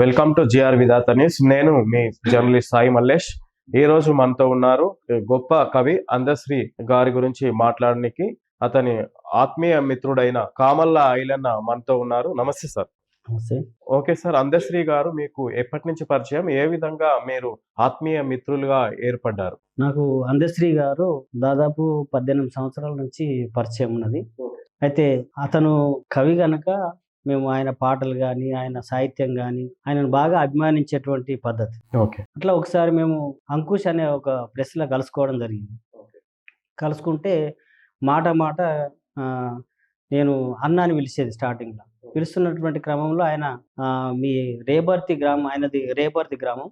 Welcome to GR Vidhata news. నేను మీ journalist Sai Mallesh. ఈ రోజు మనతో ఉన్నారు గొప్ప కవి అందశ్రీ గారి గురించి మాట్లాడడానికి అతని ఆత్మీయ మిత్రుడైన కామల్ల ఐలన్న మనతో ఉన్నారు. నమస్తే సార్. ఓకే సార్ అందశ్రీ గారు మీకు ఎప్పటి నుంచి పరిచయం? ఏ విధంగా మీరు ఆత్మీయ మిత్రులుగా ఏర్పడ్డారు? నాకు అందశ్రీ గారు దాదాపు పద్దెనిమిది సంవత్సరాల నుంచి పరిచయం ఉన్నది. అయితే అతను కవి గనక మేము ఆయన పాటలు కానీ ఆయన సాహిత్యం కానీ ఆయనను బాగా అభిమానించేటువంటి పద్ధతి. ఓకే. అట్లా ఒకసారి మేము అంకుష్ అనే ఒక ప్రెస్లో కలుసుకోవడం జరిగింది. కలుసుకుంటే మాట మాట నేను అన్న అని పిలిచేది స్టార్టింగ్లో. పిలుస్తున్నటువంటి క్రమంలో ఆయన మీ రేబర్తి గ్రామం ఆయనది రేబర్తి గ్రామం.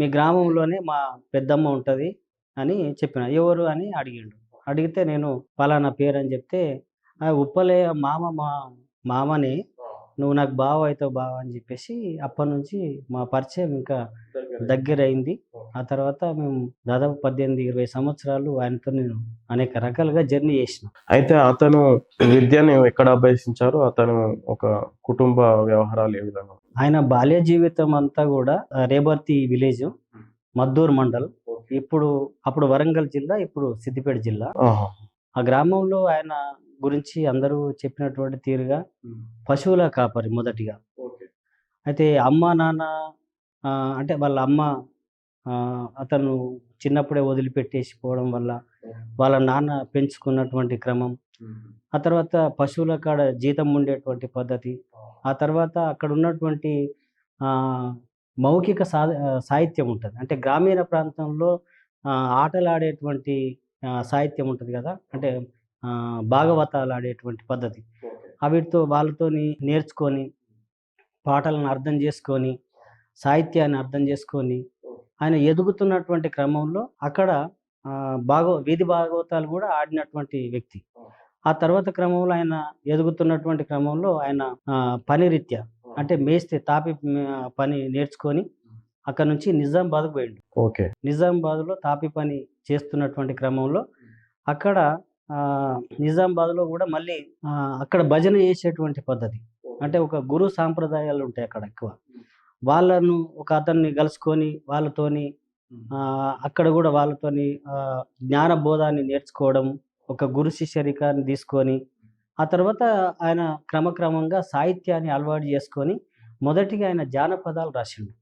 మీ గ్రామంలోనే మా పెద్దమ్మ ఉంటుంది అని చెప్పిన. ఎవరు అని అడిగిండు. అడిగితే నేను పలానా పేరు అని చెప్తే ఆ ఉప్పలే మామ మా మామని నువ్వు నాకు బావ అవుతావు బావ అని చెప్పేసి అప్పటి నుంచి మా పరిచయం ఇంకా దగ్గర అయింది ఆ తర్వాత మేము దాదాపు పద్దెనిమిది ఇరవై సంవత్సరాలు ఆయనతో నేను అనేక రకాలుగా జర్నీ చేసిన. అయితే అతను విద్యను ఎక్కడ అభ్యసించారు? అతను ఒక కుటుంబ వ్యవహారాలు ఏ విధంగా? ఆయన బాల్య జీవితం అంతా కూడా రేబర్తి విలేజ్ మద్దూరు మండల్ ఇప్పుడు అప్పుడు వరంగల్ జిల్లా ఇప్పుడు సిద్దిపేట జిల్లా. ఆ గ్రామంలో ఆయన గురించి అందరూ చెప్పినటువంటి తీరుగా పశువుల కాపరి మొదటిగా. అయితే అమ్మ నాన్న అంటే వాళ్ళ అమ్మ అతను చిన్నప్పుడే వదిలిపెట్టేసి పోవడం వల్ల వాళ్ళ నాన్న పెంచుకున్నటువంటి క్రమం. ఆ తర్వాత పశువుల కాడ జీతం ఉండేటువంటి పద్ధతి. ఆ తర్వాత అక్కడ ఉన్నటువంటి మౌఖిక సా సాహిత్యం ఉంటుంది. అంటే గ్రామీణ ప్రాంతంలో ఆ, ఆటలు ఆడేటువంటి ఆ, సాహిత్యం ఉంటుంది కదా. అంటే భాగవతాలు ఆడేటువంటి పద్ధతి. వీటితో వాళ్ళతోని నేర్చుకొని పాటలను అర్థం చేసుకొని సాహిత్యాన్ని అర్థం చేసుకొని ఆయన ఎదుగుతున్నటువంటి క్రమంలో అక్కడ భాగవ వీధి భాగవతాలు కూడా ఆడినటువంటి వ్యక్తి. ఆ తర్వాత క్రమంలో ఆయన ఎదుగుతున్నటువంటి క్రమంలో ఆయన పని రీత్యా అంటే మేస్తే తాపి పని నేర్చుకొని అక్కడ నుంచి నిజామాబాద్కు పోయిండు. ఓకే. నిజామాబాద్లో తాపి పని చేస్తున్నటువంటి క్రమంలో అక్కడ నిజామాబాద్లో కూడా మళ్ళీ అక్కడ భజన చేసేటువంటి పద్ధతి. అంటే ఒక గురు సాంప్రదాయాలు ఉంటాయి అక్కడ ఎక్కువ. వాళ్ళను ఒక అతన్ని కలుసుకొని వాళ్ళతోని అక్కడ కూడా వాళ్ళతోని జ్ఞాన బోధాన్ని నేర్చుకోవడం ఒక గురు శిష్యరికాన్ని తీసుకొని ఆ తర్వాత ఆయన క్రమక్రమంగా సాహిత్యాన్ని అలవాటు చేసుకొని మొదటిగా ఆయన జానపదాలు రాసిండు.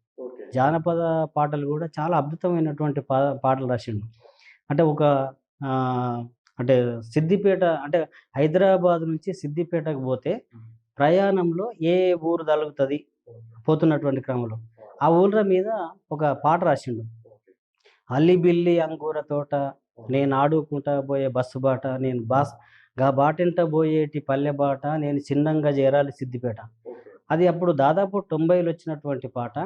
జానపద పాటలు కూడా చాలా అద్భుతమైనటువంటి పా పాటలు రాసిండు. అంటే ఒక అంటే సిద్దిపేట అంటే హైదరాబాద్ నుంచి సిద్దిపేటకు పోతే ప్రయాణంలో ఏ ఊరు తలుగుతుంది? పోతున్నటువంటి క్రమంలో. ఆ ఊళ్ళ మీద ఒక పాట రాసిండు. అల్లి బిల్లి అంగూర తోట నేను ఆడుకుంటా పోయే బస్సు బాట నేను బాస్గా బాటింట పోయేటి పల్లె బాట నేను చిన్నంగా చేరాలి సిద్దిపేట. అది అప్పుడు దాదాపు తొంభైలు వచ్చినటువంటి పాట.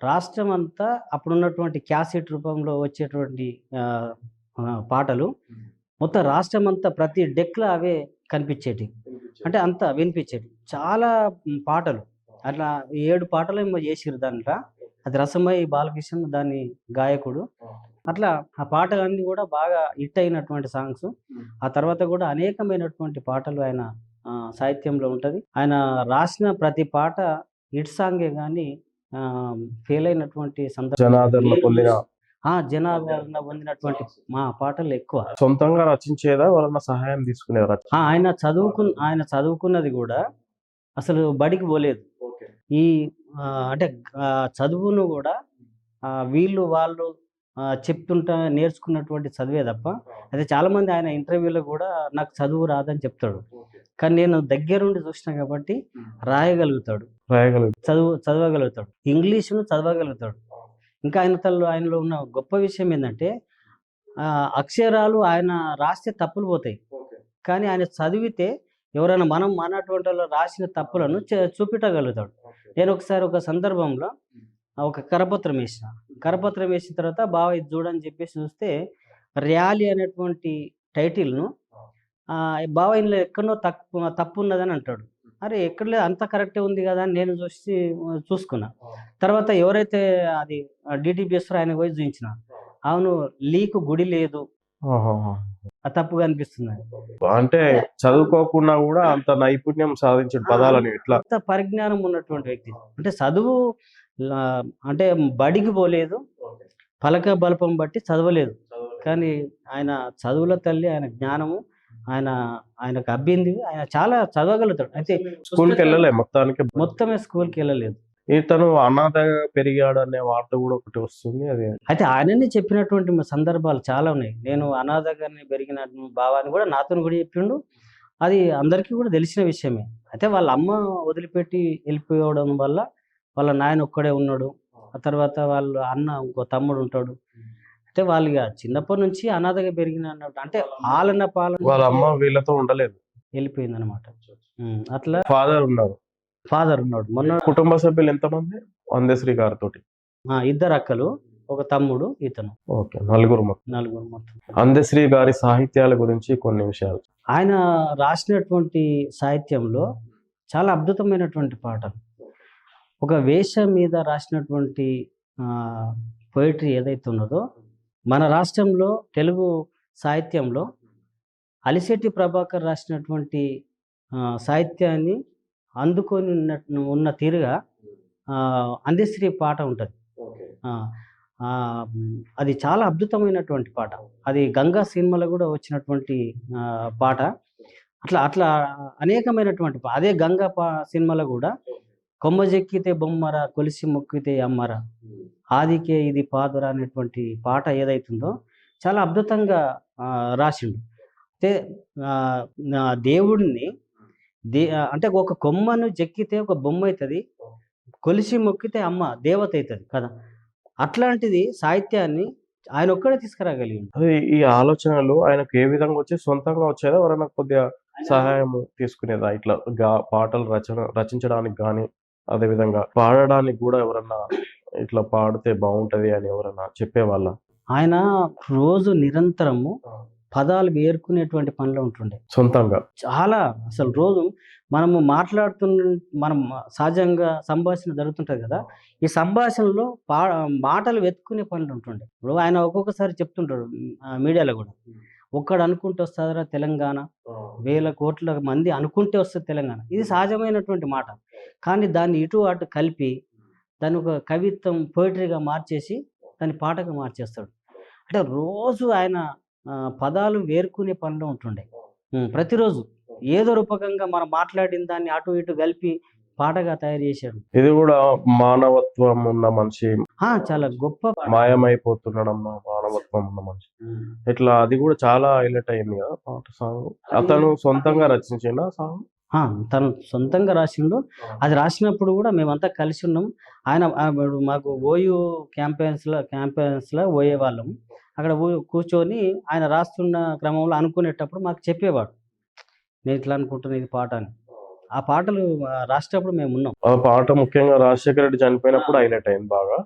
రాష్ట్రం అంతా అప్పుడున్నటువంటి క్యాసెట్ రూపంలో వచ్చేటువంటి పాటలు. మొత్తం రాష్ట్రం అంతా ప్రతి డెక్లో అవే కనిపించేటి అంటే అంతా వినిపించేటి చాలా పాటలు. అట్లా ఏడు పాటలు ఏమో చేసిరు దాంట్లో. అది రసమై బాలకృష్ణ దాని గాయకుడు. అట్లా ఆ పాటలన్నీ కూడా బాగా హిట్ అయినటువంటి సాంగ్స్. ఆ తర్వాత కూడా అనేకమైనటువంటి పాటలు ఆయన సాహిత్యంలో ఉంటది. ఆయన రాసిన ప్రతి పాట హిట్ సాంగే కానీ ఫెయిల్ అయినటువంటి పొందిన ఆ జనాదరణ పొందినటువంటి మా పాటలు ఎక్కువ. సొంతంగా రచించేదా? వాళ్ళ సహాయం తీసుకునేవారా ఆ, ఆయన చదువుకు ఆయన చదువుకున్నది కూడా అసలు బడికి పోలేదు. ఈ అంటే ఆ, చదువును కూడా వీళ్ళు వాళ్ళు ఆ, చెప్తుంటా నేర్చుకున్నటువంటి చదివే తప్ప అయితే చాలా మంది ఆయన ఇంటర్వ్యూలో కూడా నాకు చదువు రాదని చెప్తాడు. కానీ నేను దగ్గరుండి చూసిన కాబట్టి రాయగలుగుతాడు. రాయగలదు చదువు చదవగలుగుతాడు. ఇంగ్లీషును చదవగలుగుతాడు. ఇంకా ఆయన తల్లు ఆయనలో ఉన్న గొప్ప విషయం ఏంటంటే అక్షరాలు ఆయన రాస్తే తప్పులు పోతాయి. కానీ ఆయన చదివితే ఎవరైనా మనం మనటువంటి వాళ్ళు రాసిన తప్పులను చే- చూపెట్టగలుగుతాడు నేను ఒకసారి ఒక సందర్భంలో ఒక కరపత్రం వేసిన. కరపత్రం వేసిన తర్వాత బావ ఇది చూడని చెప్పేసి చూస్తే ర్యాలీ అనేటువంటి టైటిల్ను బావ ఇందులో ఎక్కడో తప్పు తప్పు ఉన్నదని అంటాడు. అరే ఎక్కడ అంత కరెక్టే ఉంది కదా అని నేను చూసి చూసుకున్నా. తర్వాత ఎవరైతే అది డిటిపిఎస్ ఆయన పోయి చూపించిన అవును లీకు గుడి లేదు. తప్పుగా అనిపిస్తుంది. అంటే చదువుకోకుండా కూడా అంత నైపుణ్యం సాధించిన పదాలని ఇట్లా అంత పరిజ్ఞానం ఉన్నటువంటి వ్యక్తి. అంటే చదువు అంటే బడికి పోలేదు. పలక బలపం బట్టి చదవలేదు. కానీ ఆయన చదువుల తల్లి ఆయన జ్ఞానము ఆయన ఆయనకు అబ్బింది. ఆయన చాలా చదవగలుగుతాడు. అయితే స్కూల్కి వెళ్ళలే మొత్తానికి మొత్తమే స్కూల్కి వెళ్ళలేదు. ఇతను అనాథగా పెరిగాడు అనే వార్త కూడా ఒకటి వస్తుంది. అది అయితే ఆయననే చెప్పినటువంటి సందర్భాలు చాలా ఉన్నాయి. నేను అనాథగానే పెరిగిన భావాన్ని కూడా నాతో కూడా చెప్పిండు. అది అందరికీ కూడా తెలిసిన విషయమే. అయితే వాళ్ళ అమ్మ వదిలిపెట్టి వెళ్ళిపోవడం వల్ల వాళ్ళ నాయన ఒక్కడే ఉన్నాడు. ఆ తర్వాత వాళ్ళ అన్న ఇంకో తమ్ముడు ఉంటాడు. అంటే వాళ్ళు ఇక చిన్నప్పటి నుంచి అనాథగా పెరిగిన అన్నట్టు అంటే ఆలన పాలన వాళ్ళ అమ్మ వీళ్ళతో ఉండలేదు. వెళ్ళిపోయింది అనమాట అట్లా ఫాదర్ ఉన్నారు. ఫాదర్ ఉన్నాడు. మొన్న కుటుంబ సభ్యులు ఎంతమంది? అందశ్రీ గారితో ఇద్దరు అక్కలు ఒక తమ్ముడు ఇతను. ఓకే నలుగురు మొత్తం. నలుగురు మొత్తం. అందశ్రీ గారి సాహిత్యాల గురించి కొన్ని విషయాలు. ఆయన రాసినటువంటి సాహిత్యంలో చాలా అద్భుతమైనటువంటి పాటలు ఒక వేష మీద రాసినటువంటి పోయిటరీ ఏదైతే ఉన్నదో మన రాష్ట్రంలో తెలుగు సాహిత్యంలో అలిశెట్టి ప్రభాకర్ రాసినటువంటి సాహిత్యాన్ని అందుకొని ఉన్న ఉన్న తీరుగా అందశ్రీ పాట ఉంటుంది. అది చాలా అద్భుతమైనటువంటి పాట. అది గంగా సినిమాలో కూడా వచ్చినటువంటి పాట. అట్లా అట్లా అనేకమైనటువంటి అదే గంగా పా సినిమాలో కూడా కొమ్మ చెక్కితే బొమ్మర కొలిసి మొక్కితే అమ్మర. ఆదికే ఇది పాదురా అనేటువంటి పాట ఏదైతుందో చాలా అద్భుతంగా రాసిండు. అయితే నా దేవుడిని దే అంటే ఒక కొమ్మను చెక్కితే ఒక బొమ్మ అవుతుంది కొలిసి మొక్కితే అమ్మ దేవత అవుతుంది కదా. అట్లాంటిది సాహిత్యాన్ని ఆయన ఒక్కడే తీసుకురాగలిగిండు. అది ఈ ఆలోచనలు ఆయనకు ఏ విధంగా వచ్చి సొంతంగా వచ్చేదా ఎవరైనా కొద్దిగా సహాయం తీసుకునేదా. ఇట్లా గా- పాటలు రచన రచించడానికి కానీ అదే విధంగా పాడడానికి కూడా ఎవరన్నా ఇట్లా పాడితే బాగుంటది అని ఎవరన్నా చెప్పేవాళ్ళ? ఆయన రోజు నిరంతరము పదాలు వేరుకునేటువంటి పనిలో ఉంటుండే. సొంతంగా? చాలా అసలు రోజు మనము మాట్లాడుతున్న మనం సహజంగా సంభాషణ జరుగుతుంటది కదా ఈ సంభాషణలో పా మాటలు వెతుకునే పనులు ఉంటుండే. ఇప్పుడు ఆయన ఒక్కొక్కసారి చెప్తుంటాడు మీడియాలో కూడా. ఒక్కడు అనుకుంటే వస్తుందిరా తెలంగాణ వేల కోట్ల మంది అనుకుంటే వస్తుంది తెలంగాణ. ఇది సహజమైనటువంటి మాట. కానీ దాన్ని ఇటు అటు కలిపి దాన్ని ఒక కవిత్వం పోయిటరీగా మార్చేసి దాన్ని పాటగా మార్చేస్తాడు. అంటే రోజు ఆయన పదాలు వేరుకునే పనిలో ఉంటుండే. ప్రతిరోజు ఏదో రూపకంగా మనం మాట్లాడిన దాన్ని అటు ఇటు కలిపి పాటగా తయారు చేశాడు. ఇది కూడా మానవత్వం ఉన్న మనిషి. చాలా గొప్ప మాయమైపోతున్నాడమ్మా మానవత్వం ఉన్న మనిషి. ఇట్లా అది కూడా చాలా హైలైట్ అయింది కదా పాట సాంగ్. అతను సొంతంగా రచించిన సాంగ్. తను సొంతంగా రాసిండు. అది రాసినప్పుడు కూడా మేమంతా కలిసి ఉన్నాం. ఆయన మాకు ఓయూ క్యాంపెయిన్స్లో క్యాంపెయిన్స్లో పోయే వాళ్ళం అక్కడ కూర్చొని ఆయన రాస్తున్న క్రమంలో అనుకునేటప్పుడు మాకు చెప్పేవాడు. నేను ఇట్లా అనుకుంటున్నా ఇది పాట అని. ఆ పాటలు రాసేటప్పుడు మేము ఉన్నాం. ఆ పాట ముఖ్యంగా రాజశేఖర రెడ్డి చనిపోయినప్పుడు హైలైట్ అయింది బాగా?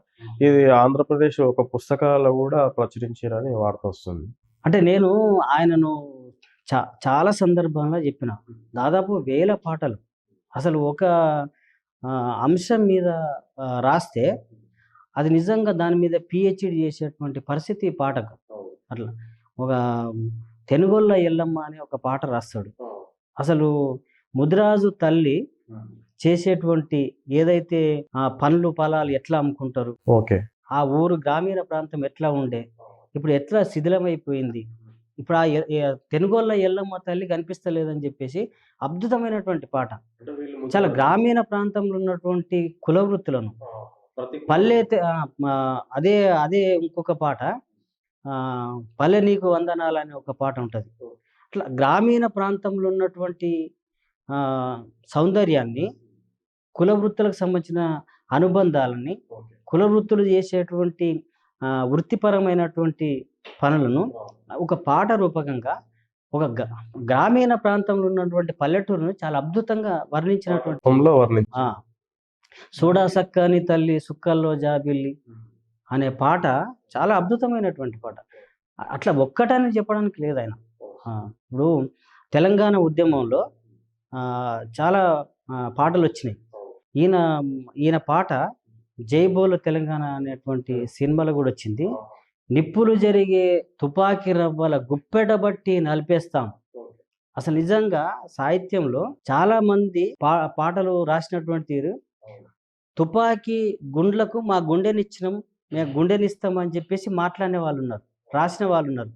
ఇది ఆంధ్రప్రదేశ్ ఒక పుస్తకాలు కూడా ప్రచురించారని వార్త వస్తుంది. అంటే నేను ఆయనను చా చాలా సందర్భంలో చెప్పిన. దాదాపు వేల పాటలు. అసలు ఒక అంశం మీద రాస్తే అది నిజంగా దాని మీద పిహెచ్డి చేసేటువంటి పరిస్థితి పాటకు. అట్లా ఒక తెనుగొల్ల ఎల్లమ్మ అనే ఒక పాట రాస్తాడు. అసలు ముదిరాజు తల్లి చేసేటువంటి ఏదైతే ఆ పండ్లు పొలాలు ఎట్లా అమ్ముకుంటారు? ఓకే. ఆ ఊరు గ్రామీణ ప్రాంతం ఎట్లా ఉండే? ఇప్పుడు ఎట్లా శిథిలమైపోయింది? ఇప్పుడు ఆ తెనుగోళ్ళ ఎల్లమ్మ తల్లి కనిపిస్తలేదని చెప్పేసి అద్భుతమైనటువంటి పాట. చాలా గ్రామీణ ప్రాంతంలో ఉన్నటువంటి కుల వృత్తులను. పల్లె అదే అదే ఇంకొక పాట. ఆ, పల్లె నీకు వందనాలు అనే ఒక పాట ఉంటుంది. అట్లా గ్రామీణ ప్రాంతంలో ఉన్నటువంటి ఆ, సౌందర్యాన్ని కుల వృత్తులకు సంబంధించిన అనుబంధాలని కుల వృత్తులు చేసేటువంటి వృత్తిపరమైనటువంటి పనులను ఒక పాట రూపకంగా ఒక గ్రామీణ ప్రాంతంలో ఉన్నటువంటి పల్లెటూరును చాలా అద్భుతంగా వర్ణించినటువంటి సూడా సక్కని తల్లి సుక్కల్లో జాబిల్లి అనే పాట చాలా అద్భుతమైనటువంటి పాట. అట్లా ఒక్కటని చెప్పడానికి లేదు ఆయన. ఇప్పుడు తెలంగాణ ఉద్యమంలో ఆ, చాలా పాటలు వచ్చినాయి ఈయన ఈయన పాట జైబోలు తెలంగాణ అనేటువంటి సినిమాలో కూడా వచ్చింది. నిప్పులు జరిగే తుపాకీ రవ్వల గుప్పెట బట్టి నలిపేస్తాం. అసలు నిజంగా సాహిత్యంలో చాలా మంది పా పాటలు రాసినటువంటి తీరు తుపాకీ గుండ్లకు మా గుండెనిచ్చినాం మేము గుండెనిస్తాం అని చెప్పేసి మాట్లాడిన వాళ్ళు ఉన్నారు రాసిన వాళ్ళు ఉన్నారు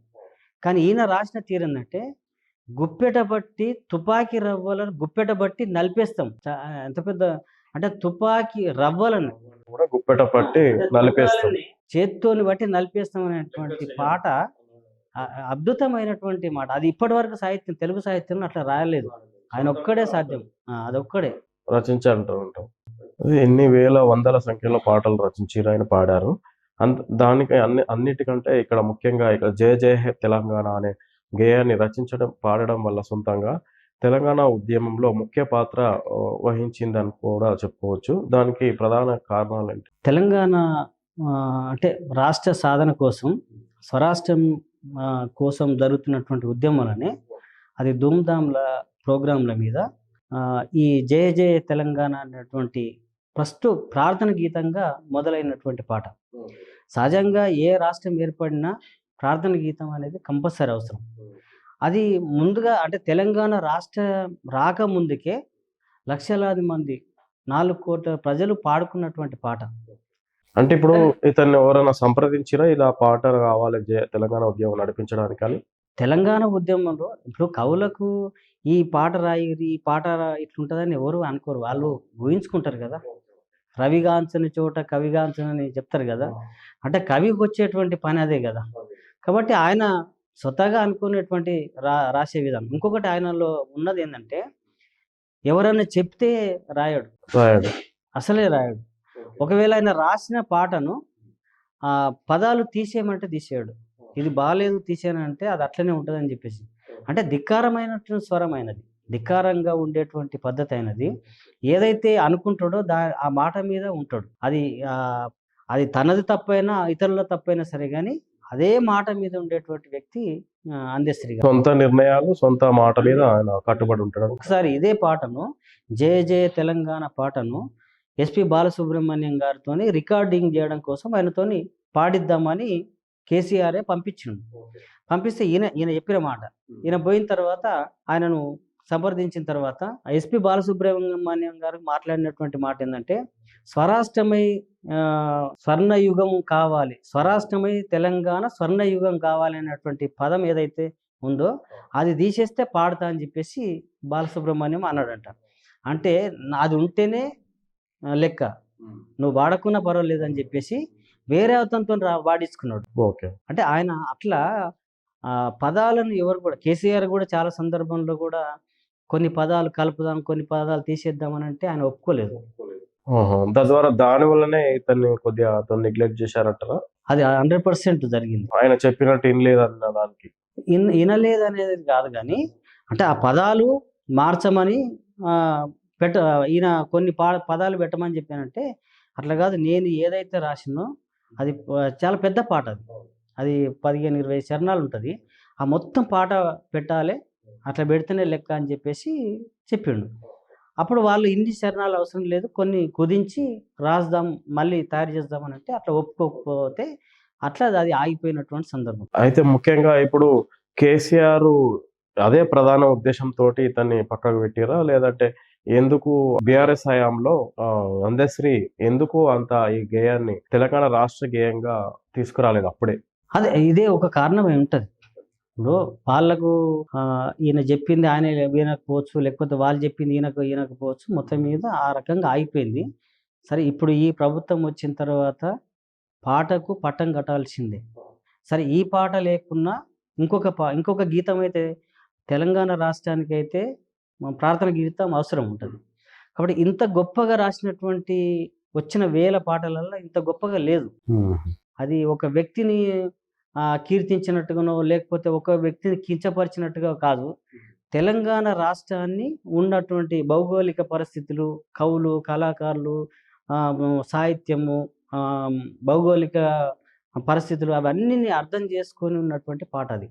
కానీ ఈయన రాసిన తీరేందంటే గుప్పెట బట్టి తుపాకీ రవ్వలను గుప్పెట బట్టి నలిపేస్తాం. ఎంత పెద్ద అంటే తుపాకీ రవ్వలను కూడా గుప్పెట పట్టి నలిపేస్తాం. చేత్తోని బట్టి నలిపేస్తాం. అనేటువంటి పాట అద్భుతమైనటువంటి మాట. అది ఇప్పటి వరకు సాహిత్యం తెలుగు సాహిత్యంలో అట్లా రాయలేదు. ఆయన ఒక్కడే సాధ్యం. అదొక్కడే. రచించారంటూ ఉంటాం ఎన్ని వేల వందల సంఖ్యలో పాటలు రచించారు ఆయన పాడారు. అంత దానికి అన్ని అన్నిటికంటే ఇక్కడ ముఖ్యంగా ఇక్కడ జయ జయ హే తెలంగాణ అనే గేయాన్ని రచించడం పాడడం వల్ల సొంతంగా తెలంగాణ ఉద్యమంలో ముఖ్య పాత్ర వహించిందని కూడా చెప్పుకోవచ్చు. దానికి ప్రధాన కారణాలు ఏంటి? తెలంగాణ అంటే రాష్ట్ర సాధన కోసం స్వరాష్ట్రం కోసం జరుగుతున్నటువంటి ఉద్యమాలని అది ధూమ్ధామ్ల ప్రోగ్రాంల మీద ఈ జయ జయ తెలంగాణ అనేటువంటి ఫస్ట్ ప్రార్థన గీతంగా మొదలైనటువంటి పాట. సహజంగా ఏ రాష్ట్రం ఏర్పడినా ప్రార్థన గీతం అనేది కంపల్సరీ అవసరం. అది ముందుగా అంటే తెలంగాణ రాష్ట్ర రాకముందుకే లక్షలాది మంది నాలుగు కోట్ల ప్రజలు పాడుకున్నటువంటి పాట. అంటే ఇప్పుడు ఇతన్ని ఎవరైనా సంప్రదించినా ఇలా పాట కావాలి తెలంగాణ ఉద్యమం నడిపించడానికి అని తెలంగాణ ఉద్యమంలో ఇప్పుడు కవులకు ఈ పాట రాయిరి ఈ పాట ఇట్లుంటుందని ఎవరు అనుకోరు. వాళ్ళు ఊహించుకుంటారు కదా. రవిగాంచని చోట కవిగాంచని చెప్తారు కదా. అంటే కవికి వచ్చేటువంటి పని అదే కదా. కాబట్టి ఆయన స్వతహాగా అనుకునేటువంటి రా రాసే విధానం. ఇంకొకటి ఆయనలో ఉన్నది ఏంటంటే ఎవరైనా చెప్తే రాయడు. రాయడు. అసలే రాయడు. ఒకవేళ ఆయన రాసిన పాటను ఆ పదాలు తీసేయమంటే తీసేయడు. ఇది బాగాలేదు తీసేయనంటే అది అట్లనే ఉంటుంది అని చెప్పేసి. అంటే ధిక్కారమైనటువంటి స్వరం అయినది ధిక్కారంగా ఉండేటువంటి పద్ధతి అయినది. ఏదైతే అనుకుంటాడో దా ఆ మాట మీద ఉంటాడు. అది అది తనది తప్పైనా ఇతరుల తప్పైనా సరే కానీ అదే మాట మీద ఉండేటువంటి వ్యక్తి అందశ్రీ గారు. సొంత నిర్ణయాలు సొంత మాట మీద ఆయన కట్టుబడి ఉంటాడు. ఒకసారి ఇదే పాటను జయ జయ తెలంగాణ పాటను ఎస్పి బాలసుబ్రహ్మణ్యం గారితో రికార్డింగ్ చేయడం కోసం ఆయనతోని పాడిద్దామని కేసీఆరే పంపించిండు. పంపిస్తే ఈయన ఈయన చెప్పిన మాట. ఈయన పోయిన తర్వాత ఆయనను సంప్రదించిన తర్వాత ఎస్పి బాలసుబ్రహ్మణ్యం గారు మాట్లాడినటువంటి మాట ఏంటంటే స్వరాష్ట్రమై స్వర్ణయుగం కావాలి. స్వరాష్ట్రమై తెలంగాణ స్వర్ణయుగం కావాలి అనేటువంటి పదం ఏదైతే ఉందో అది తీసేస్తే పాడతా అని చెప్పేసి బాలసుబ్రహ్మణ్యం అన్నాడంట. అంటే అది ఉంటేనే లెక్క. నువ్వు వాడకున్నా పర్వాలేదు అని చెప్పేసి వేరే అతనితో వాడించుకున్నాడు ఓకే. అంటే ఆయన అట్లా ఆ, పదాలను ఎవరు కూడా కేసీఆర్ కూడా చాలా సందర్భంలో కూడా కొన్ని పదాలు కలుపుదాం కొన్ని పదాలు తీసేద్దాం అని అంటే ఆయన ఒప్పుకోలేదు. తద్వారా దాని వల్లనే ఇతన్ని కొద్దిగా అతను నెగ్లెక్ట్ చేశారంటారా? అది హండ్రెడ్ పర్సెంట్ జరిగింది. ఆయన చెప్పినట్టు వినలేదన్న దానికి. ఇన్ వినలేదు అనేది కాదు కానీ అంటే ఆ పదాలు మార్చమని ఆ, పెట్ట ఈయన కొన్ని పా పదాలు పెట్టమని చెప్పానంటే అట్లా కాదు నేను ఏదైతే రాసినో అది చాలా పెద్ద పాట అది. అది పదిహేను ఇరవై చరణాలు ఉంటుంది. ఆ మొత్తం పాట పెట్టాలి అట్లా పెడితేనే లెక్క అని చెప్పేసి చెప్పిండు. అప్పుడు వాళ్ళు ఇన్ని చరణాలు అవసరం లేదు కొన్ని కుదించి రాద్దాం మళ్ళీ తయారు చేద్దామని అంటే అట్లా ఒప్పుకోకపోతే అట్లా అది ఆగిపోయినటువంటి సందర్భం. అయితే ముఖ్యంగా ఇప్పుడు కేసీఆర్ అదే ప్రధాన ఉద్దేశంతో ఇతన్ని పక్కకు పెట్టిరా? లేదంటే ఎందుకు బీఆర్ఎస్ హయాంలో అందశ్రీ ఎందుకు అంత ఈ గేయాన్ని తెలంగాణ రాష్ట్ర గేయంగా తీసుకురాలేదు అప్పుడే? అదే ఇదే ఒక కారణం ఉంటుంది. ఇప్పుడు వాళ్ళకు ఈయన చెప్పింది ఆయన వినకపోవచ్చు లేకపోతే వాళ్ళు చెప్పింది ఈయనకు ఈయనకపోవచ్చు మొత్తం మీద ఆ రకంగా ఆగిపోయింది సరే ఇప్పుడు ఈ ప్రభుత్వం వచ్చిన తర్వాత పాటకు పట్టం కట్టాల్సిందే. సరే ఈ పాట లేకున్నా ఇంకొక పా ఇంకొక గీతం అయితే తెలంగాణ రాష్ట్రానికి అయితే మన ప్రార్థన గీతం అవసరం ఉంటుంది. కాబట్టి ఇంత గొప్పగా రాసినటువంటి వచ్చిన వేల పాటలలో ఇంత గొప్పగా లేదు. అది ఒక వ్యక్తిని కీర్తించినట్టుగానో లేకపోతే ఒక వ్యక్తిని కించపరిచినట్టుగా కాదు. తెలంగాణ రాష్ట్రాన్ని ఉన్నటువంటి భౌగోళిక పరిస్థితులు కవులు కళాకారులు సాహిత్యము భౌగోళిక పరిస్థితులు అవన్నీ అర్థం చేసుకొని ఉన్నటువంటి పాట అది.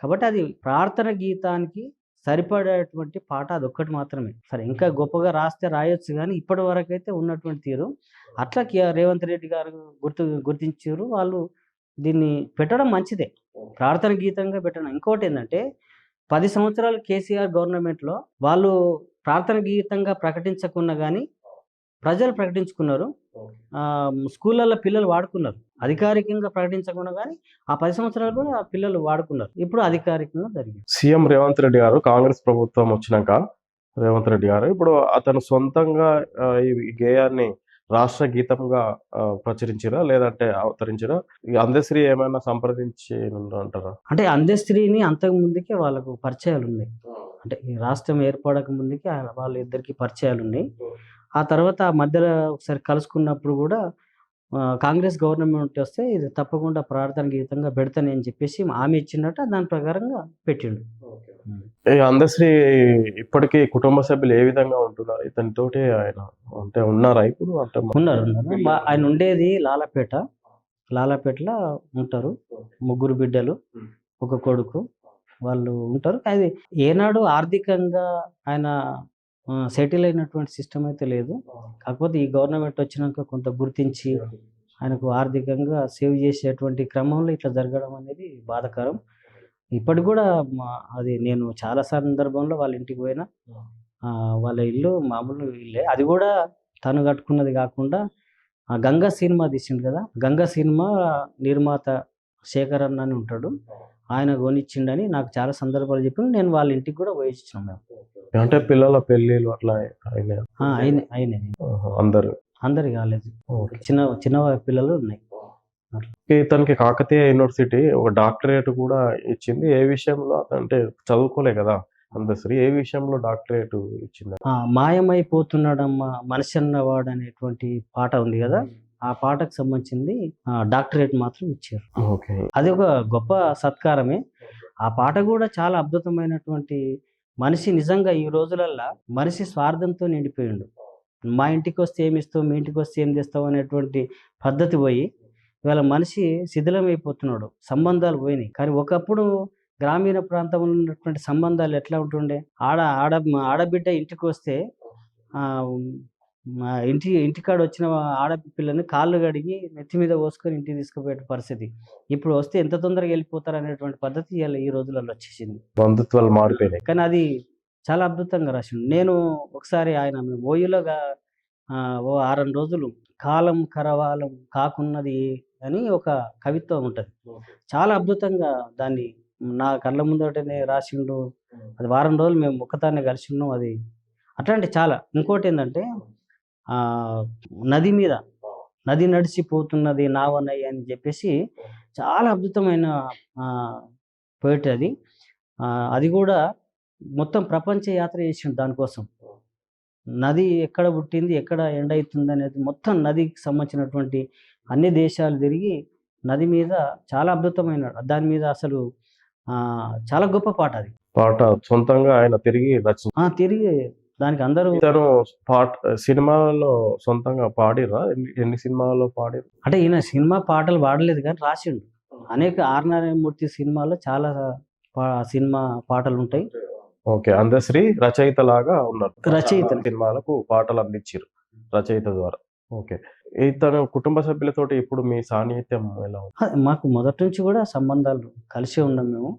కాబట్టి అది ప్రార్థన గీతానికి సరిపడేటువంటి పాట అది ఒక్కటి మాత్రమే. సరే ఇంకా గొప్పగా రాస్తే రాయొచ్చు కానీ ఇప్పటి వరకు అయితే ఉన్నటువంటి తీరు. అట్లా కే- రేవంత్ రెడ్డి గారు గుర్తు గుర్తించారు. వాళ్ళు దీన్ని పెట్టడం మంచిదే. ప్రార్థన గీతంగా పెట్టడం. ఇంకోటి ఏంటంటే పది సంవత్సరాలు కేసీఆర్ గవర్నమెంట్లో వాళ్ళు ప్రార్థన గీతంగా ప్రకటించకున్నా కానీ ప్రజలు ప్రకటించుకున్నారు. స్కూళ్ళల్లో పిల్లలు వాడుకున్నారు. అధికారికంగా ప్రకటించకుండా కానీ ఆ పది సంవత్సరాలు కూడా ఆ పిల్లలు వాడుకున్నారు. ఇప్పుడు అధికారికంగా జరిగింది. సీఎం రేవంత్ రెడ్డి గారు కాంగ్రెస్ ప్రభుత్వం వచ్చినాక రేవంత్ రెడ్డి గారు ఇప్పుడు అతను సొంతంగా ఈ గేయాన్ని రాష్ట్ర గీతంగా ఆ, ప్రచురించిరా లేదంటే అవతరించిరా? ఈ అందశ్రీ ఏమైనా సంప్రదించి అంటారా? అంటే అందస్త్రీని అంతకు ముందుకే వాళ్ళకు పరిచయాలు ఉన్నాయి అంటే ఈ రాష్ట్రం ఏర్పడక ముందుకే వాళ్ళ ఇద్దరికి పరిచయాలు ఉన్నాయి ఆ తర్వాత ఆ మధ్యలో ఒకసారి కలుసుకున్నప్పుడు కూడా కాంగ్రెస్ గవర్నమెంట్ వస్తే ఇది తప్పకుండా ప్రార్థన గీతంగా పెడతానని అని చెప్పేసి హామీ ఇచ్చినట్టు దాని ప్రకారంగా పెట్టిండు. అందశ్రీ ఇప్పటికీ కుటుంబ సభ్యులు ఏ విధంగా ఉంటున్నారు? ఇతనితోటి ఆయన అంటే ఉన్నారా ఇప్పుడు? అంటే ఉన్నారు ఆయన ఉండేది లాలపేట. లాలపేటలో ఉంటారు. ముగ్గురు బిడ్డలు ఒక కొడుకు. వాళ్ళు ఉంటారు. అది ఏనాడు ఆర్థికంగా ఆయన సెటిల్ అయినటువంటి సిస్టమ్ అయితే లేదు. కాకపోతే ఈ గవర్నమెంట్ వచ్చినాక కొంత గుర్తించి ఆయనకు ఆర్థికంగా సేవ్ చేసేటువంటి క్రమంలో ఇట్లా జరగడం అనేది బాధాకరం. ఇప్పటికి కూడా మా- అది నేను చాలా సందర్భంలో వాళ్ళ ఇంటికి పోయినా వాళ్ళ ఇల్లు మామూలు ఇల్లే. అది కూడా తను కట్టుకున్నది కాకుండా ఆ గంగా సినిమా తీసిండు కదా గంగా సినిమా నిర్మాత శేఖర్ అన్న అని ఉంటాడు. ఆయన కొనిచ్చిండని నాకు చాలా సందర్భాలు చెప్పి నేను వాళ్ళ ఇంటికి కూడా పోయి ఇచ్చినాం మేము. అంటే పిల్లల పెళ్ళిళ్ళు అట్లా అయినాయి? అయినాయి అందరు. అందరి కాలేదు. చిన్న చిన్న పిల్లలు ఉన్నాయి. ఇతనికి కాకతీయ యూనివర్సిటీ ఒక డాక్టరేట్ కూడా ఇచ్చింది. ఏ విషయంలో? అంటే చదువుకోలే కదా అందశ్రీ ఏ విషయంలో డాక్టరేట్ ఇచ్చింది? మాయమైపోతున్నాడమ్మా మనిషి అన్నవాడు అనేటువంటి పాట ఉంది కదా? ఆ పాటకు సంబంధించింది డాక్టరేట్ మాత్రం ఇచ్చారు. ఓకే. అది ఒక గొప్ప సత్కారమే. ఆ పాట కూడా చాలా అద్భుతమైనటువంటి మనిషి నిజంగా ఈ రోజులల్లో మనిషి స్వార్థంతో నిండిపోయిండు. మా ఇంటికి వస్తే ఏమి ఇస్తావు మీ ఇంటికి వస్తే ఏం తెస్తావు అనేటువంటి పద్ధతి పోయి ఇవాళ మనిషి శిథిలమైపోతున్నాడు. సంబంధాలు పోయినాయి. కానీ ఒకప్పుడు గ్రామీణ ప్రాంతంలో ఉన్నటువంటి సంబంధాలు ఎట్లా ఉంటుండే? ఆడ ఆడ ఆడబిడ్డ ఇంటికి వస్తే మా ఇంటి ఇంటికాడ వచ్చిన ఆడపిల్లని కాళ్ళు కడిగి నెత్తి మీద పోసుకొని ఇంటికి తీసుకుపోయే పరిస్థితి. ఇప్పుడు వస్తే ఎంత తొందరగా వెళ్ళిపోతారు అనేటువంటి పద్ధతి ఇవాళ ఈ రోజులలో వచ్చేసింది. బంధుత్వాలు మారిపోయినాయి. కానీ అది చాలా అద్భుతంగా రాసిండు. నేను ఒకసారి ఆయన ఓయులోగా ఆ, ఓ ఆరం రోజులు కాలం కరవాలం కాకున్నది అని ఒక కవిత్వం ఉంటుంది. చాలా అద్భుతంగా దాన్ని నా కళ్ళ ముందటనే రాసిండు. అది వారం రోజులు మేము ఒక్కతాన్ని కలిసి ఉన్నాం. అది అట్లాంటి చాలా. ఇంకోటి ఏంటంటే ఆ నది మీద నది నడిచిపోతున్నది నావనయ్య అని చెప్పేసి చాలా అద్భుతమైన పోయిట్ అది. అది కూడా మొత్తం ప్రపంచ యాత్ర చేసిండు దానికోసం. నది ఎక్కడ పుట్టింది ఎక్కడ ఎండ్ అవుతుంది అనేది మొత్తం నదికి సంబంధించినటువంటి అన్ని దేశాలు తిరిగి నది మీద చాలా అద్భుతమైన దాని మీద అసలు ఆ, చాలా గొప్ప పాట అది. పాట సొంతంగా ఆయన తిరిగి తిరిగి దానికి అందరూ ఇతను పాట సినిమాలో సొంతంగా పాడిరా ఎన్ని ఎన్ని సినిమాల్లో పాడి అంటే ఈయన సినిమా పాటలు పాడలేదు కానీ రాసిండు. అనేక ఆర్ నారాయణమూర్తి సినిమాలో చాలా సినిమా పాటలు ఉంటాయి ఓకే అందశ్రీ రచయిత లాగా ఉన్నారు. రచయిత. సినిమాలకు పాటలు అందించారు రచయిత ద్వారా. ఓకే ఇతను కుటుంబ సభ్యులతోటి ఇప్పుడు మీ సాన్నిహిత్యం ఎలా మాకు మొదటి నుంచి కూడా సంబంధాలు కలిసే ఉన్నాం మేము.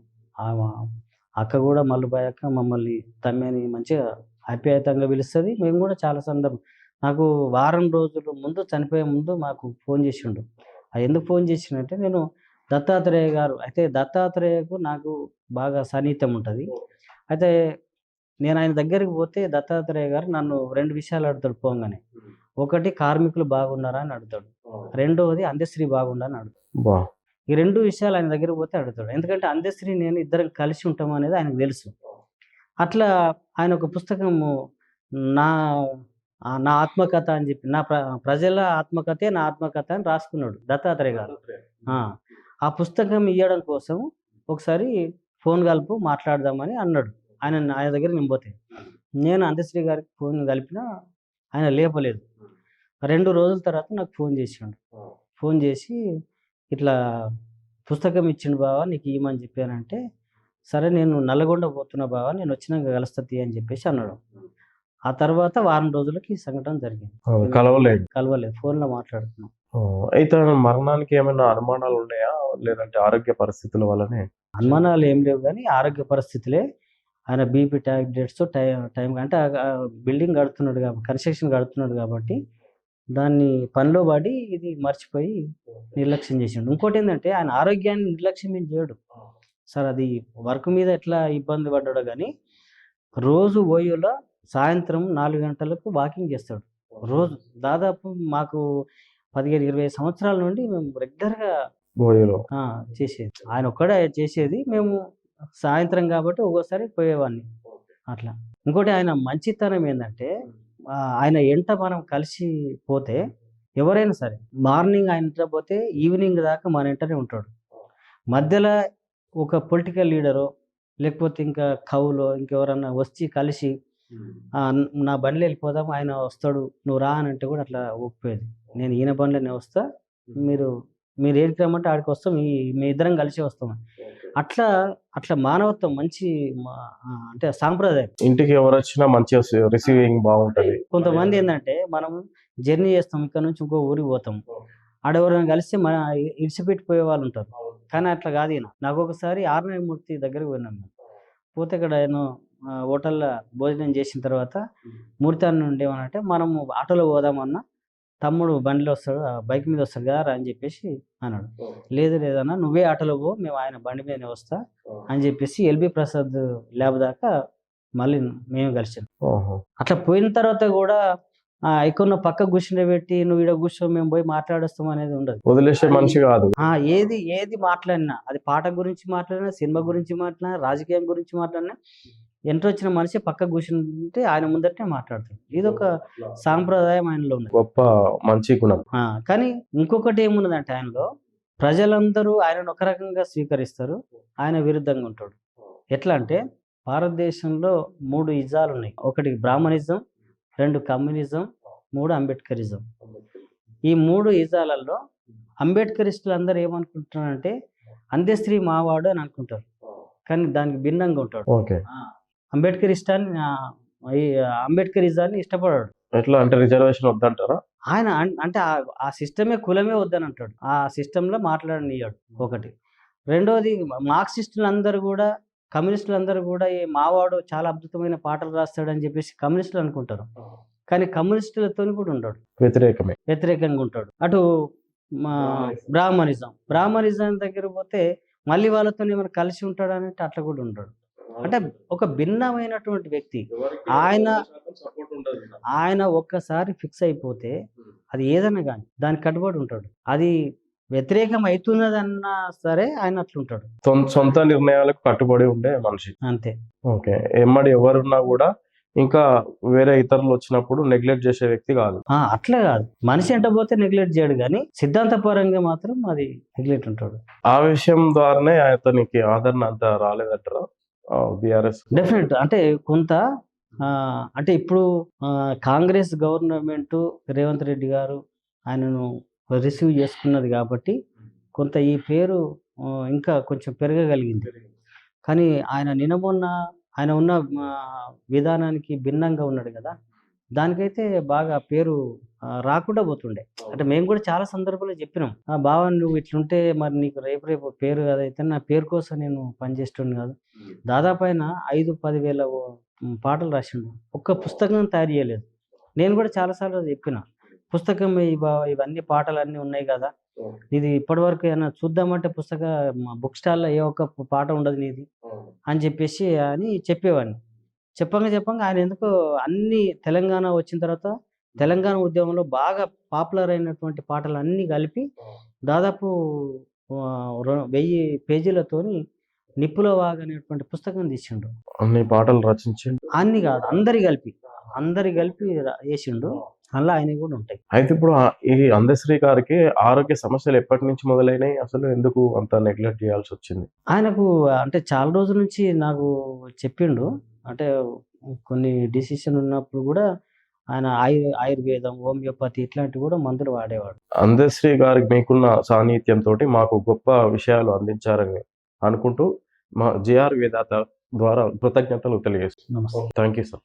అక్క కూడా మల్లుబాయ్ అక్క మమ్మల్ని తమ్మని మంచిగా ఆప్యాయతంగా పిలుస్తుంది. మేము కూడా చాలా సందర్భం. నాకు వారం రోజుల ముందు చనిపోయే ముందు మాకు ఫోన్ చేసిండు. అది ఎందుకు ఫోన్ చేసిండంటే నేను దత్తాత్రేయ గారు అయితే దత్తాత్రేయకు నాకు బాగా సన్నిహితం ఉంటుంది. అయితే నేను ఆయన దగ్గరికి పోతే దత్తాత్రేయ గారు నన్ను రెండు విషయాలు అడుగుతాడు పోగానే ఒకటి కార్మికులు బాగున్నారా అని అడుగుతాడు. రెండవది అందశ్రీ బాగుండా అని అడుగుతాడు. ఈ రెండు విషయాలు ఆయన దగ్గరికి పోతే అడుగుతాడు. ఎందుకంటే అందశ్రీ నేను ఇద్దరం కలిసి ఉంటాం అనేది ఆయనకు తెలుసు. అట్లా ఆయన ఒక పుస్తకము నా నా ఆత్మకథ అని చెప్పి నా ప్ర ప్రజల ఆత్మకథే నా ఆత్మకథ అని రాసుకున్నాడు దత్తాత్రేయ గారు. ఆ, ఆ పుస్తకం ఇవ్వడం కోసం ఒకసారి ఫోన్ కలుపు మాట్లాడదామని అన్నాడు. ఆయన ఆయన దగ్గర నేను పోతే నేను అందశ్రీ గారికి ఫోన్ కలిపినా ఆయన లేపలేదు. రెండు రోజుల తర్వాత నాకు ఫోన్ చేసిండు. ఫోన్ చేసి ఇట్లా పుస్తకం ఇచ్చిండు బావా నీకు ఇవ్వమని చెప్పానంటే సరే నేను నల్లగొండ పోతున్నా బావా నేను వచ్చినాక కలుస్తుంది అని చెప్పేసి అన్నాడు. ఆ తర్వాత వారం రోజులకి ఈ సంఘటన జరిగింది. కలవలేదు. కలవలేదు ఫోన్లో మాట్లాడుతున్నాం ఆ, ఇతను మరణానికి ఏమైనా అనుమానాలు ఉన్నాయా? లేదంటే ఆరోగ్య పరిస్థితుల వల్లనే? అనుమానాలు ఏం లేవు కానీ ఆరోగ్య పరిస్థితులే. ఆయన బీపీ టాబ్లెట్స్ టైం టైం అంటే బిల్డింగ్ కడుతున్నాడు కాబట్టి కన్స్ట్రక్షన్ కడుతున్నాడు కాబట్టి దాన్ని పనిలో పడి ఇది మర్చిపోయి నిర్లక్ష్యం చేసిండు. ఇంకోటి ఏంటంటే ఆయన ఆరోగ్యాన్ని నిర్లక్ష్యం ఏం చేయడు. సార్ అది వర్క్ మీద ఎట్లా ఇబ్బంది పడ్డాడో కానీ రోజు ఓయోలో సాయంత్రం నాలుగు గంటలకు వాకింగ్ చేస్తాడు. రోజు దాదాపు మాకు పదిహేను ఇరవై సంవత్సరాల నుండి మేము రెగ్యులర్గా చేసేది. ఆయన ఒక్కడే చేసేది. మేము సాయంత్రం కాబట్టి ఒక్కోసారి పోయేవాడిని అట్లా. ఇంకోటి ఆయన మంచితనం ఏంటంటే ఆయన ఎంట మనం కలిసి పోతే ఎవరైనా సరే మార్నింగ్ ఆయన ఇంట్లో పోతే ఈవినింగ్ దాకా మన ఇంటనే ఉంటాడు. మధ్యలో ఒక పొలిటికల్ లీడరు లేకపోతే ఇంకా కవులో ఇంకెవరన్నా వచ్చి కలిసి "ఆ, న- బండిలో వెళ్ళిపోదాం ఆయన వస్తాడు నువ్వు రా అని అంటే కూడా అట్లా ఒప్పేది. నేను ఈయన బండిలోనే వస్తా మీరు మీరు ఏడికి రమ్మంటే ఆడికి వస్తాం మీ మీ ఇద్దరం కలిసి వస్తాం అట్లా అట్లా మానవత్వం మంచి అంటే సాంప్రదాయం. ఇంటికి ఎవరు వచ్చినా మంచిగా రిసీవింగ్ బాగుంటది. కొంతమంది ఏంటంటే మనం జర్నీ చేస్తాం ఇక్కడ నుంచి ఇంకో ఊరికి పోతాం. ఆడెవరైనా కలిస్తే మన ఇడిచిపెట్టిపోయే వాళ్ళు ఉంటారు. కానీ అట్లా కాదు ఈయన. నాకు ఒకసారి ఆర్నాయమూర్తి దగ్గరికి పోయినాం మేము. పోతే ఇక్కడ ఆయన ఆ, హోటల్లో భోజనం చేసిన తర్వాత మూర్తి అన్న ఉండేమనంటే మనం ఆటోలో పోదామన్నా తమ్ముడు బండిలో వస్తాడు బైక్ మీద వస్తాడు కదా అని చెప్పేసి అన్నాడు. లేదు లేదన్నా నువ్వే ఆటోలో పో మేము ఆయన బండి మీదనే వస్తా అని చెప్పేసి ఎల్బి ప్రసాద్ ల్యాబ్ దాకా మళ్ళీ మేము కలిసాం. అట్లా పోయిన తర్వాత కూడా ఆ ఎక్కడ పక్క కూర్చుని పెట్టి నువ్వు ఇక్కడ కూర్చో మేము పోయి మాట్లాడొస్తాం అనేది ఉండదు. వదిలేసే మనిషి కాదు. ఆ ఏది ఏది మాట్లాడినా అది పాట గురించి మాట్లాడినా సినిమా గురించి మాట్లాడినా రాజకీయం గురించి మాట్లాడినా ఎంటర్ వచ్చిన మనిషి పక్క కూర్చుంటే ఆయన ముందరనే మాట్లాడతాడు. ఇది ఒక సాంప్రదాయం ఆయనలో ఉంది గొప్ప మంచి గుణం. ఆ, కానీ ఇంకొకటి ఏమున్నదంటే ఆయనలో ప్రజలందరూ ఆయనను ఒక రకంగా స్వీకరిస్తారు ఆయన విరుద్ధంగా ఉంటాడు. ఎట్లా అంటే భారతదేశంలో మూడు ఇజాలు ఉన్నాయి ఒకటి బ్రాహ్మణిజం రెండు కమ్యూనిజం మూడు అంబేద్కరిజం ఈ మూడు ఇజాలలో అంబేద్కరిస్టులు అందరూ ఏమనుకుంటున్నారంటే అంత్యశ్రీ మావాడు అని అనుకుంటారు. కానీ దానికి భిన్నంగా ఉంటాడు. అంబేద్కర్ ఇష్టాన్ని ఆ, ఈ అంబేద్కరిజాన్ని ఇష్టపడాడు. ఎట్లా? అంటే రిజర్వేషన్ వద్దంటారా? ఆయన అంటే ఆ- ఆ సిస్టమే కులమే వద్దని అంటాడు ఆ సిస్టంలో మాట్లాడనియాడు ఒకటి. రెండోది మార్క్సిస్టులు అందరూ కూడా కమ్యూనిస్టులు అందరూ కూడా ఈ మావాడు చాలా అద్భుతమైన పాటలు రాస్తాడని చెప్పేసి కమ్యూనిస్టులు అనుకుంటారు. కానీ కమ్యూనిస్టులతో కూడా ఉంటాడు. వ్యతిరేకమే. వ్యతిరేకంగా ఉంటాడు. అటు మా బ్రాహ్మణిజం. బ్రాహ్మణిజం. దగ్గర పోతే మళ్ళీ వాళ్ళతో ఏమైనా కలిసి ఉంటాడు అంటే అట్లా కూడా ఉంటాడు అంటే ఒక భిన్నమైనటువంటి వ్యక్తి ఆయన ఆయన ఒక్కసారి ఫిక్స్ అయిపోతే అది ఏదన్నా కానీ దానికి కట్టుబడి ఉంటాడు. అది వ్యతిరేకం అవుతున్నదన్నా సరే ఆయన అట్లుంటాడు. సొంత నిర్ణయాలకు కట్టుబడి ఉండే మనిషి. అంతే. ఓకే. ఎమ్మడి ఎవరున్నా కూడా ఇంకా వేరే ఇతరులు వచ్చినప్పుడు నెగ్లెక్ట్ చేసే వ్యక్తి కాదు. అట్లా కాదు. మనిషి ఎంట పోతే నెగ్లెక్ట్ చేయడు కానీ సిద్ధాంతపరంగా మాత్రం అది నెగ్లెక్ట్ ఉంటాడు. ఆ విషయం ద్వారానే అతనికి ఆదరణ అంత రాలేదంటారా? బిఆర్ఎస్? డెఫినెట్. అంటే కొంత అంటే ఇప్పుడు కాంగ్రెస్ గవర్నమెంట్ రేవంత్ రెడ్డి గారు ఆయనను రిసీవ్ చేసుకున్నది కాబట్టి కొంత ఈ పేరు ఇంకా కొంచెం పెరగగలిగింది. కానీ ఆయన నినమొన్న ఆయన ఉన్న విధానానికి భిన్నంగా ఉన్నాడు కదా. దానికైతే బాగా పేరు రాకుండా పోతుండే. అంటే మేము కూడా చాలా సందర్భాల్లో చెప్పినాం. ఆ బావ నువ్వు ఇట్లుంటే మరి నీకు రేపు రేపు పేరు అదైతే నా పేరు కోసం నేను పనిచేస్తుండే కాదు. దాదాపు ఆయన ఐదు పదివేల పాటలు రాసిండు. ఒక్క పుస్తకం తయారు చేయలేదు. నేను కూడా చాలాసార్లు చెప్పిన. పుస్తకం ఇవ ఇవన్నీ పాటలు అన్నీ ఉన్నాయి కదా. ఇది ఇప్పటివరకు ఏమైనా చూద్దామంటే పుస్తక బుక్ స్టాల్లో ఏ ఒక్క పాట ఉండదు నీది అని చెప్పేసి అని చెప్పేవాడిని. చెప్పంగా చెప్పంగా ఆయన ఎందుకో అన్ని తెలంగాణ వచ్చిన తర్వాత తెలంగాణ ఉద్యమంలో బాగా పాపులర్ అయినటువంటి పాటలు అన్నీ కలిపి దాదాపు వెయ్యి పేజీలతోని నిప్పుల వాగ్ అనేటువంటి పుస్తకం తీసిండు. అన్ని పాటలు రచించి అన్ని కాదు అందరి కలిపి అందరి కలిపి వేసిండు అలా ఆయన కూడా ఉంటాయి. అయితే ఇప్పుడు ఈ అందశ్రీ గారికి ఆరోగ్య సమస్యలు ఎప్పటి నుంచి మొదలైనాయి? అసలు ఎందుకు అంత నెగ్లెక్ట్ చేయాల్సి వచ్చింది? ఆయనకు అంటే చాలా రోజుల నుంచి నాకు చెప్పిండు. అంటే కొన్ని డిసిషన్ ఉన్నప్పుడు కూడా ఆయన ఆయు ఆయుర్వేదం హోమియోపతి ఇట్లాంటివి కూడా మందులు వాడేవాడు. అందశ్రీ గారికి మీకున్న సాన్నిధ్యంతో మాకు గొప్ప విషయాలు అందించారని అనుకుంటూ మా జిఆర్ వేదాత ద్వారా కృతజ్ఞతలు తెలియజేస్తున్నాం. Thank you sir.